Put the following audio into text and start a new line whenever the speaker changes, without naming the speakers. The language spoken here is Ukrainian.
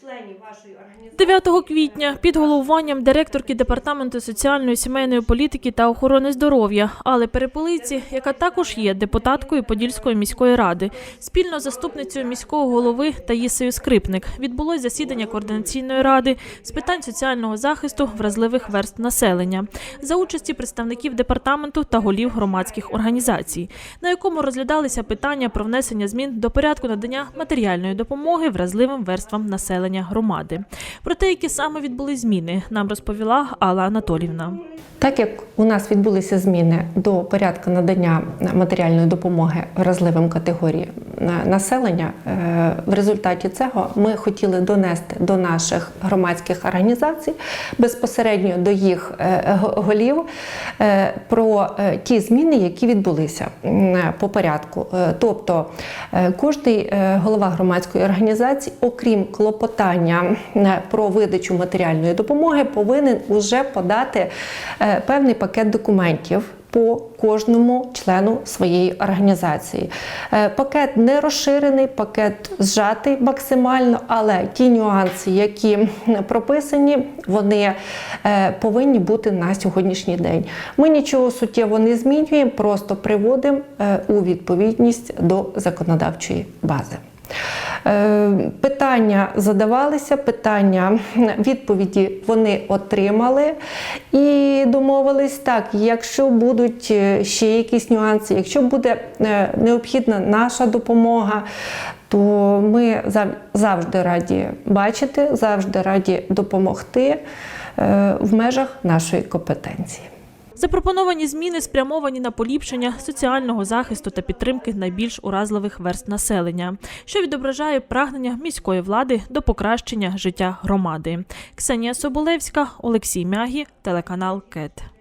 членів вашої організації.
9 квітня під головуванням директорки департаменту соціальної сімейної політики та охорони здоров'я Алли Переполиці, яка також є депутаткою Подільської міської ради, спільно з заступницею міського голови Таїсею Скрипник відбулось засідання координаційної ради з питань соціального захисту вразливих верств населення за участі представників департаменту та голів громадських організацій, на якому розглядалися питання про внесення змін до порядку надання матеріальної допомоги вразливим верствам населення громади. Про те, які саме відбули зміни, нам розповіла Алла Анатолівна.
Так як у нас відбулися зміни до порядку надання матеріальної допомоги вразливим категоріям населення, е, в результаті цього ми хотіли донести до наших громадських організацій безпосередньо до їх е, голів е, про ті зміни, які відбулися по порядку. Тобто кожний голова громадської організації, окрім клопотання про видачу матеріальної допомоги, повинен уже подати певний пакет документів. По кожному члену своєї організації. Е, Пакет не розширений, пакет зжатий максимально, але ті нюанси, які прописані, вони е, повинні бути на сьогоднішній день. Ми нічого суттєво не змінюємо, просто приводимо е, у відповідність до законодавчої бази. Е, Питання задавалися, питання відповіді вони отримали і домовились так. Якщо будуть е, ще якісь нюанси, якщо буде е, необхідна наша допомога, то ми завжди раді бачити, завжди раді допомогти в межах нашої компетенції.
Запропоновані зміни спрямовані на поліпшення соціального захисту та підтримки найбільш уразливих верст населення, що відображає прагнення міської влади до покращення життя громади. Ксенія Соболевська, Олексій Мягі, телеканал КЕТ.